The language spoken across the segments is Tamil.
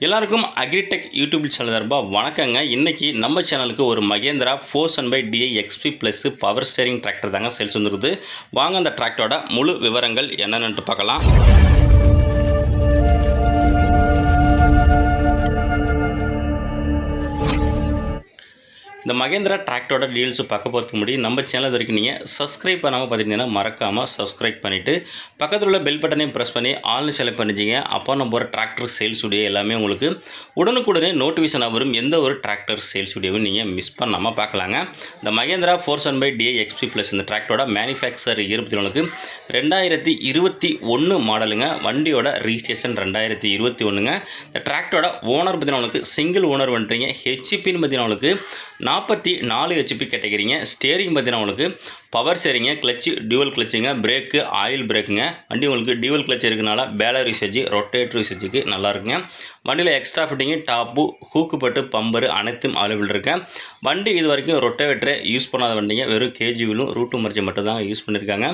எல்லாருக்கும் அக்ரிடெக் யூடியூப் சேனல் சார்பாக வணக்கங்க. இன்றைக்கி நம்ம சேனலுக்கு ஒரு Mahindra four and five DI XP plus power steering tractor தாங்க சேல்ஸ் வந்துருக்குது. வாங்க அந்த டிராக்டரோட முழு விவரங்கள் என்னென்னு பார்க்கலாம். இந்த மகேந்திரா டிராக்டரோட டீல்ஸ் பார்க்க போகிறதுக்கு முன்னாடி நம்ம சேனல் இது வரைக்கும் நீங்கள் சப்ஸ்கிரைப் பண்ணாமல் பார்த்துட்டீங்கன்னா மறக்காமல் சப்ஸ்கிரைப் பண்ணிவிட்டு பக்கத்தில் உள்ள பெல் பட்டனையும் ப்ரெஸ் பண்ணி ஆன்லைன் செலக்ட் பண்ணிச்சிங்க அப்போ நம்ம போகிற டிராக்டர் சேல்ஸ் உடைய எல்லாமே உங்களுக்கு உடனுக்குடனே நோட்டிஃபிகேஷனாக வரும். எந்த ஒரு டிராக்டர் சேல்ஸ் உடையவும் நீங்கள் மிஸ் பண்ணாமல் பார்க்கலாங்க. இந்த Mahindra four and five DI XP plus இந்த டிராக்டரோட மேனுஃபேக்சர் இருபத்தி ஒன்றுக்கு ரெண்டாயிரத்தி இருபத்தி ஒன்று மாடலுங்க வண்டியோட ரிஜிஸ்ட்ரேஷன் ரெண்டாயிரத்தி இருபத்தி ஒன்றுங்க இந்த டிராக்டரோட ஓனர் பார்த்தீங்கன்னா சிங்கிள் ஓனர் வந்துட்டீங்க ஹெச்பின்னு பார்த்தீங்கன்னா நான் நாற்பத்தி நாலு ஹெச்பி கேட்டகிரிங்க. ஸ்டேரிங் பார்த்தீங்கன்னா உங்களுக்கு பவர் சரிங்க கிளச்சு டியூவல் கிளச்சுங்க பிரேக்கு ஆயில் பிரேக்குங்க வண்டி உங்களுக்கு டியூவல் கிளச் இருக்கனால பேலர் யூசேஜ் ரொட்டேட்டர் யூசேஜுக்கு நல்லா இருக்குங்க. வண்டியில் எக்ஸ்ட்ரா ஃபிட்டிங்கு டாப்பு ஹூக்கு பட்டு பம்பரு அனைத்தும் அவைலபிள் இருக்கு. வண்டி இது வரைக்கும் ரொட்டேவேட்டரை யூஸ் பண்ணாத வண்டிங்க. வெறும் கேஜிவிலும் ரூட்டு மரிச்சு மட்டும்தான் யூஸ் பண்ணியிருக்காங்க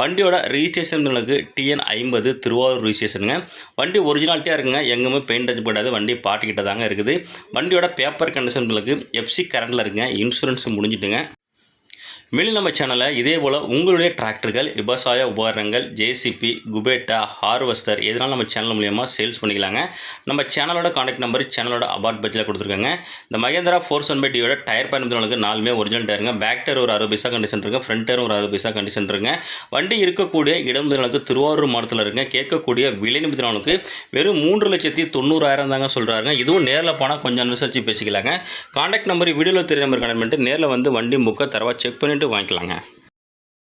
வண்டியோட ரிஜிஸ்ட்ரேஷன் உங்களுக்கு டிஎன் ஐம்பது திருவாரூர் ரிஜிஸ்ட்ரேஷனுங்க வண்டி ஒரிஜினாலிட்டியாக இருக்குங்க. எங்குமே பெயிண்ட் அடிச்சு போடாது. வண்டி பாட்டுக்கிட்ட தாங்க இருக்குது. வண்டியோட பேப்பர் கண்டிஷன் உங்களுக்கு எஃப்சி கரண்டில் பாருங்கள் இன்சூரன்ஸ் முடிஞ்சிட்டுங்க. மேலும் நம்ம சேனலில் இதே போல் உங்களுடைய டிராக்டர்கள் விவசாய உபகரணங்கள் ஜேசிபி குபேட்டா ஹார்வெஸ்டர் எதனால் நம்ம சேனல் மூலியமாக சேல்ஸ் பண்ணிக்கலாங்க. நம்ம சேனலோட காண்டாக்ட் நம்பர் சேனலோட அபார்ட் பட்ஜெட்டில் கொடுத்துருக்காங்க. இந்த மகேந்திரா ஃபோர்ஸ் செவன் பை டியோட டயர் பயணத்தினுக்கு நாலுமே ஒரிஜினல் டயருங்க பேக் டயர் ஒரு அறுபது பைசா கண்டிஷன் இருக்குது ஃப்ரண்ட் டயர் ஒரு அறுபது பைசா கண்டிஷன் இருக்குங்க. வண்டி இருக்கக்கூடிய இடம் திருவாரூர் மாவட்டத்தில் இருக்குங்க. கேட்கக்கூடிய விலை நிமிடத்தினாலுக்கு வெறும் மூன்று லட்சத்தி தொண்ணூறாயிரம் தாங்க சொல்கிறாங்க இதுவும் நேரில் போனால் கொஞ்சம் அனுசரித்து பேசிக்கலாங்க. காண்டாக்ட் நம்பர் வீடியோவில் தெரிய நம்பர் கனெக்ட் பண்ணிட்டு நேரில் வந்து வண்டி முக்க தரவா செக் பண்ணிவிட்டு வாங்கிக்கலாங்க.